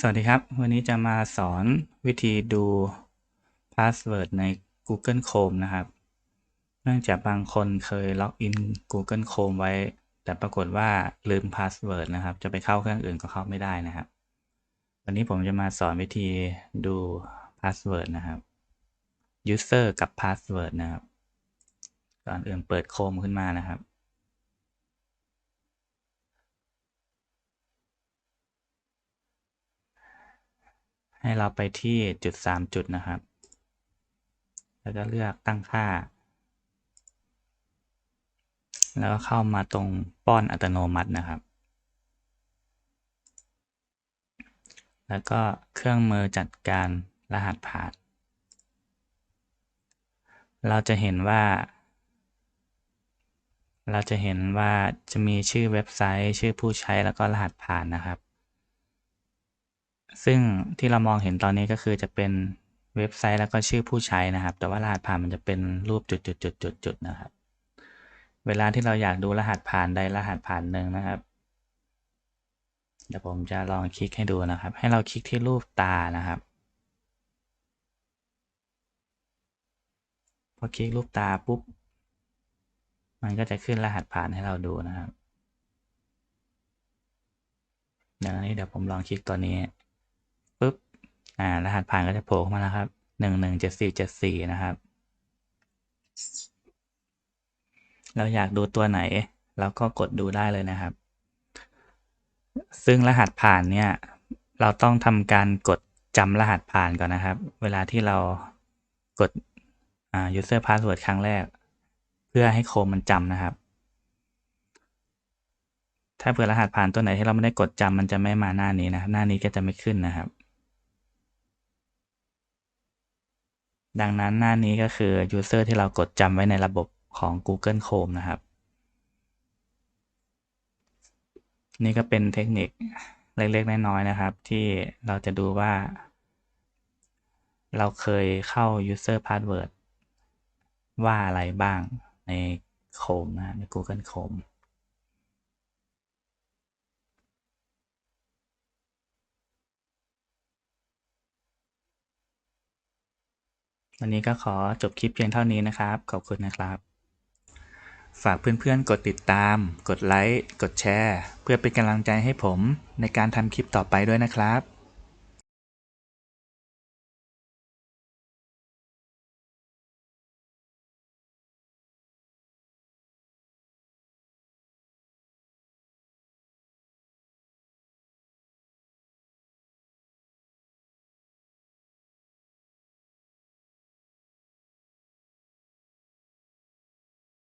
สวัสดีครับ วันนี้จะมาสอนวิธีดูพาสเวิร์ดใน Google Chrome นะครับ เนื่องจากบางคนเคยล็อกอิน Google Chrome ไว้ แต่ปรากฏว่าลืมพาสเวิร์ดนะครับ จะไปเข้าเครื่องอื่นก็เข้าไม่ได้นะครับ วันนี้ผมจะมาสอนวิธีดูพาสเวิร์ดนะครับ user กับพาสเวิร์ดนะครับ ก่อนอื่นเปิด Chrome ขึ้นมานะครับ ให้เราไปที่จุดสามจุดนะครับ แล้วก็เลือกตั้งค่า แล้วก็เข้ามาตรงป้อนอัตโนมัตินะครับ แล้วก็เครื่องมือจัดการรหัสผ่าน เราจะเห็นว่า เราจะเห็นว่าจะมีชื่อเว็บไซต์ ชื่อผู้ใช้แล้วก็รหัสผ่านนะครับ ซึ่งที่เรามองเห็นตอนนี้ก็คือจะเป็นเว็บไซต์แล้วก็ชื่อผู้ใช้นะครับ แต่ว่ารหัสผ่านมันจะเป็นรูปจุดๆๆๆนะครับ เวลาที่เราอยากดูรหัสผ่านใดรหัสผ่านหนึ่งนะครับ เดี๋ยวผมจะลองคลิกให้ดูนะครับ ให้เราคลิกที่รูปตานะครับ พอคลิกรูปตาปุ๊บ มันก็จะขึ้นรหัสผ่านให้เราดูนะครับอย่างนี้เดี๋ยวผมลองคลิกตัวนี้ อ่ารหัสผ่านก็จะโผล่ขึ้นมาแล้วครับหนึ่งหนึ่งเจ็ดสี่เจ็ดสี่นะครับ เราอยากดูตัวไหนเราก็กดดูได้เลยนะครับ ซึ่งรหัสผ่านเนี่ย เราต้องทำการกดจำรหัสผ่านก่อนนะครับ เวลาที่เรากดอ่า user password ครั้งแรก เพื่อให้โคมมันจำนะครับ ถ้าเผื่อรหัสผ่านตัวไหนที่เราไม่ได้กดจำมันจะไม่มาหน้านี้นะ หน้านี้ก็จะไม่ขึ้นนะครับ ดังนั้นหน้านี้ก็คือ user ที่เรากดจำไว้ในระบบของ Google Chrome นะครับ นี่ก็เป็นเทคนิคเล็กๆ น้อยๆ นะครับ ที่เราจะดูว่า เราเคยเข้า user password ว่าอะไรบ้างใน Chrome นะใน Google Chrome วันนี้ก็ขอจบคลิปเพียงเท่านี้นะครับ ขอบคุณนะครับ ฝากเพื่อนๆ กดติดตาม กดไลค์ กดแชร์ เพื่อเป็นกำลังใจให้ผมในการทำคลิปต่อไปด้วยนะครับ